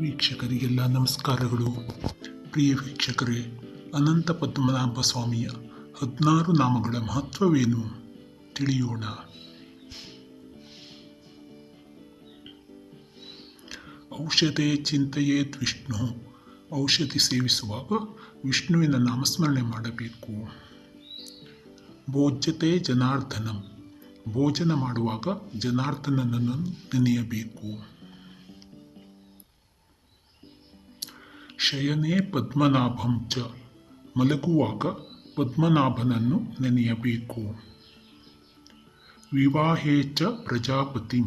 ವೀಕ್ಷಕರಿಗೆಲ್ಲ ನಮಸ್ಕಾರಗಳು. ಪ್ರಿಯ ವೀಕ್ಷಕರೇ, ಅನಂತ ಪದ್ಮನಾಭ ಸ್ವಾಮಿಯ ಹದಿನಾರು ನಾಮಗಳ ಮಹತ್ವವೇನು? ತಿಳಿಯೋಣ. ಔಷಧೆ ಚಿಂತೆಯೇತ್ ವಿಷ್ಣು. ಔಷಧಿ ಸೇವಿಸುವಾಗ ವಿಷ್ಣುವಿನ ನಾಮಸ್ಮರಣೆ ಮಾಡಬೇಕು. ಭೋಜ್ಯತೆ ಜನಾರ್ದನಂ ಭೋಜನ ಮಾಡುವಾಗ ಜನಾರ್ದನನನ್ನು ನೆನೆಯಬೇಕು. ಶಯನೇ ಪದ್ಮನಾಭಂಚ ಮಲಗುವಾಗ ಪದ್ಮನಾಭನನ್ನು ನೆನೆಯಬೇಕು. ವಿವಾಹೇ ಚ ಪ್ರಜಾಪತಿ.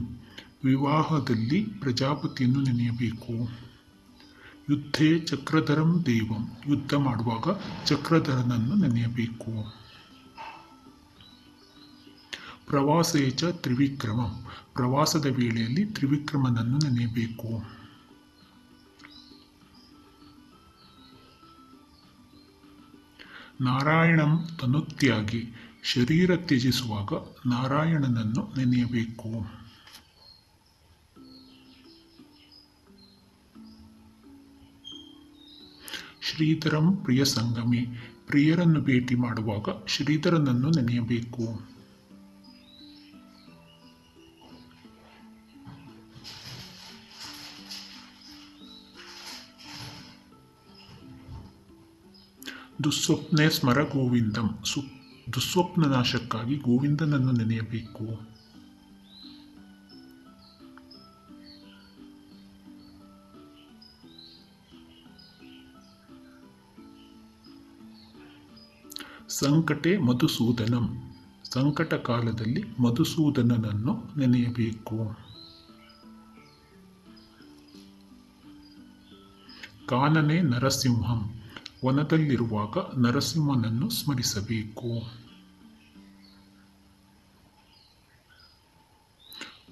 ವಿವಾಹದಲ್ಲಿ ಪ್ರಜಾಪತಿಯನ್ನು ನೆನೆಯಬೇಕು. ಯುದ್ಧೇ ಚಕ್ರಧರಂ ದೇವಂ. ಯುದ್ಧ ಮಾಡುವಾಗ ಚಕ್ರಧರನನ್ನು ನೆನೆಯಬೇಕು. ಪ್ರವಾಸೇ ಚ ತ್ರಿವಿಕ್ರಮಂ. ಪ್ರವಾಸದ ವೇಳೆಯಲ್ಲಿ ತ್ರಿವಿಕ್ರಮನನ್ನು ನೆನೆಯಬೇಕು. ನಾರಾಯಣಂ ತನುತ್ಯಾಗಿ ಶರೀರ ತ್ಯಜಿಸುವಾಗ ನಾರಾಯಣನನ್ನು ನೆನೆಯಬೇಕು. ಶ್ರೀಧರಂ ಪ್ರಿಯ ಸಂಗಮಿ ಪ್ರಿಯರನ್ನು ಭೇಟಿ ಮಾಡುವಾಗ ಶ್ರೀಧರನನ್ನು ನೆನೆಯಬೇಕು. ದುಸ್ವಪ್ನೆ ಸ್ಮರ ಗೋವಿಂದಂ. ಸು ದುಸ್ವಪ್ನ ನಾಶಕ್ಕಾಗಿ ಗೋವಿಂದನನ್ನು ನೆನೆಯಬೇಕು. ಸಂಕಟೆ ಮಧುಸೂದನಂ. ಸಂಕಟ ಕಾಲದಲ್ಲಿ ಮಧುಸೂದನನನ್ನು ನೆನೆಯಬೇಕು. ಕಾನನೆ ನರಸಿಂಹಂ. ವನದಲ್ಲಿರುವಾಗ ನರಸಿಂಹನನ್ನು ಸ್ಮರಿಸಬೇಕು.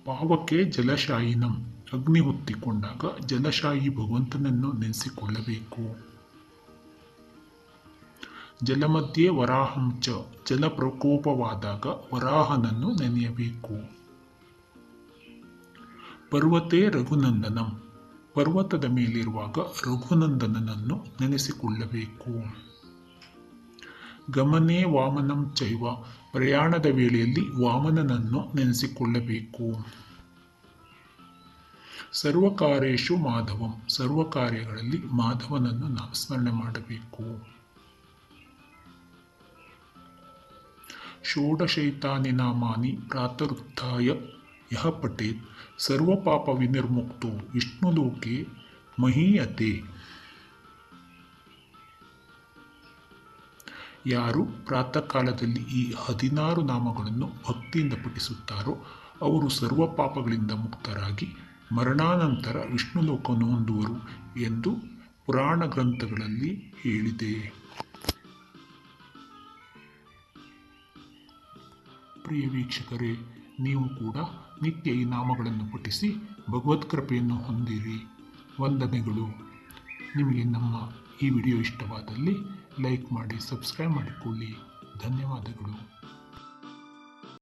ಪಾವಕ್ಕೆ ಜಲಶಾಯಿನಂ. ಅಗ್ನಿ ಹೊತ್ತಿಕೊಂಡಾಗ ಜಲಶಾಯಿ ಭಗವಂತನನ್ನು ನೆನೆಸಿಕೊಳ್ಳಬೇಕು. ಜಲಮಧ್ಯೆ ವರಾಹಂ ಜಲ ಪ್ರಕೋಪವಾದಾಗ ವರಾಹನನ್ನು ನೆನೆಯಬೇಕು. ಪರ್ವತೆ ರಘುನಂದನಂ. ಪರ್ವತದ ಮೇಲಿರುವಾಗ ರಘುನಂದನನನ್ನು ನೆನೆಸಿಕೊಳ್ಳಬೇಕು. ಗಮನೆ ವಾಮನಂ ಚೈವ, ಪ್ರಯಾಣದ ವೇಳೆಯಲ್ಲಿ ವಾಮನನನ್ನು ನೆನೆಸಿಕೊಳ್ಳಬೇಕು. ಸರ್ವಕಾರ್ಯೇಶು ಮಾಧವಂ ಸರ್ವ ಕಾರ್ಯಗಳಲ್ಲಿ ಮಾಧವನನ್ನು ನಾಮಸ್ಮರಣೆ ಮಾಡಬೇಕು. ಷೋಡಶೈತಾನಿ ನಾಮಾನಿ ಪ್ರಾತರುತ್ಥಾಯ ಸರ್ವ ಪಾಪ ವಿನಿರ್ಮುಕ್ತೋ ವಿಷ್ಣುಲೋಕೆ ಮಹೀಯತೆ. ಯಾರು ಪ್ರಾತಃ ಕಾಲದಲ್ಲಿ ಈ ಹದಿನಾರು ನಾಮಗಳನ್ನು ಭಕ್ತಿಯಿಂದ ಪಠಿಸುತ್ತಾರೋ ಅವರು ಸರ್ವ ಪಾಪಗಳಿಂದ ಮುಕ್ತರಾಗಿ ಮರಣಾನಂತರ ವಿಷ್ಣು ಲೋಕವನ್ನು ಹೊಂದುವರು ಎಂದು ಪುರಾಣ ಗ್ರಂಥಗಳಲ್ಲಿ ಹೇಳಿದೆ. ಪ್ರಿಯ ವೀಕ್ಷಕರೇ ನೀವು ಕೂಡ ನಿತ್ಯ ಈ ನಾಮಗಳನ್ನು ಪಠಿಸಿ ಭಗವತ್ ಕೃಪೆಯನ್ನು ಹೊಂದಿರಿ. ವಂದನೆಗಳು. ನಿಮಗೆ ನಮ್ಮ ಈ ವಿಡಿಯೋ ಇಷ್ಟವಾದಲ್ಲಿ ಲೈಕ್ ಮಾಡಿ, ಸಬ್ಸ್ಕ್ರೈಬ್ ಮಾಡಿಕೊಳ್ಳಿ. ಧನ್ಯವಾದಗಳು.